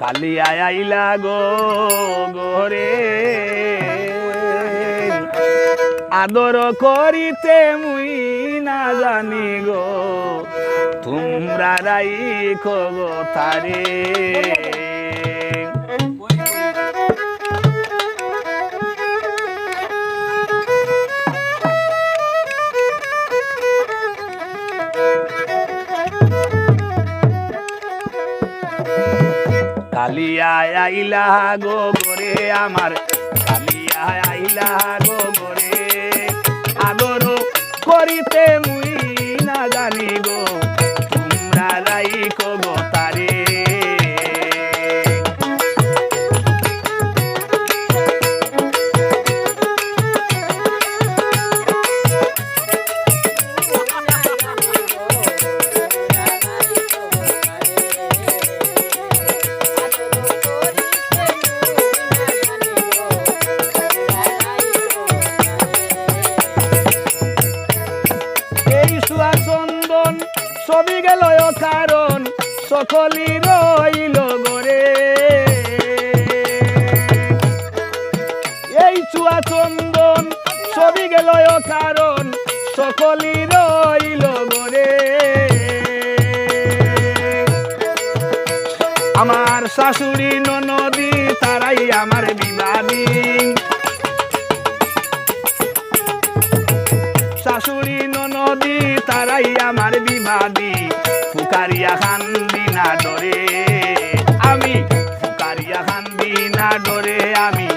কালিয়া আইলা গো গোরে আদর করিতে মুই না জানি গো তোমরা রাই গো তারে। কালিয়া আইলা গো গোরে আমার কালিয়া আইলা গো গোরে ছবি গেল কারণ সকলি রইল গরে এই চুয়া চন্দন ছবি গেল কারণ সকলি রইল গরে আমার শাশুড়ি ননদি, তারাই আমার বিবাদী। শাশুড়ি ননদি তারাই আমার বিবাদী ফুকারিয়া খান্দি না ডরে। আমি ফুকারিয়া খান্দি না ডরে আমি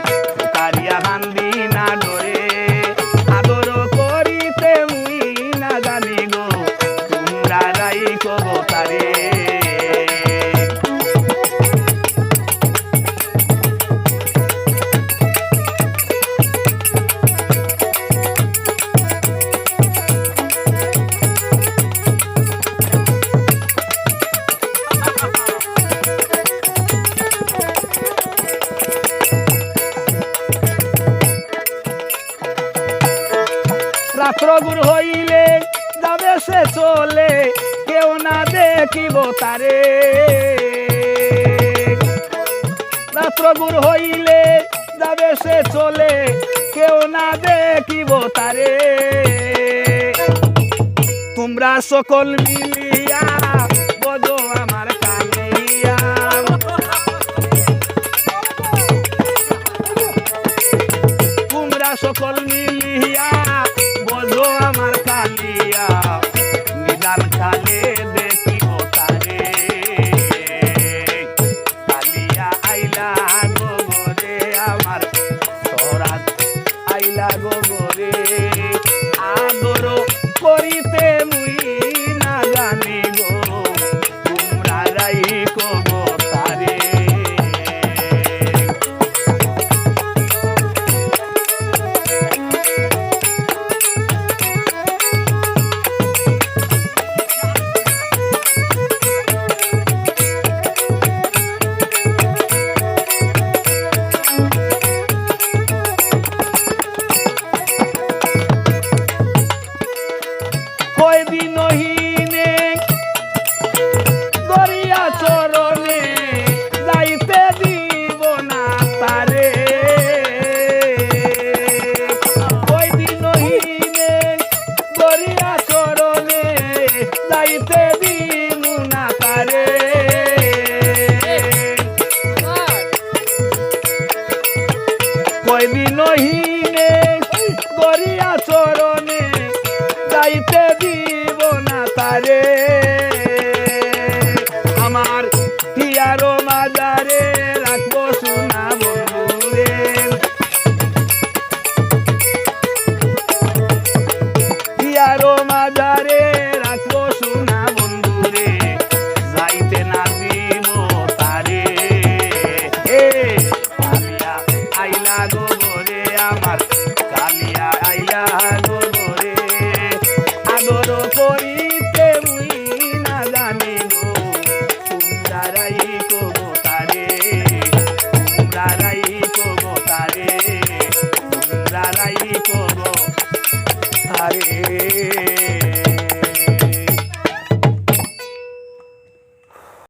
রাত্র গুর হইলে যাবে সে চলে, কেউ না দেখিব তারে। রাত্র গুর হইলে যাবে সে চলে, কেউ না দেখিব তারে। তোমরা সকল মিলিয়া বজো আমার তোমরা সকল মিলিয়া কয়দিন হিনে দরিয়া চরণে যাইতে রে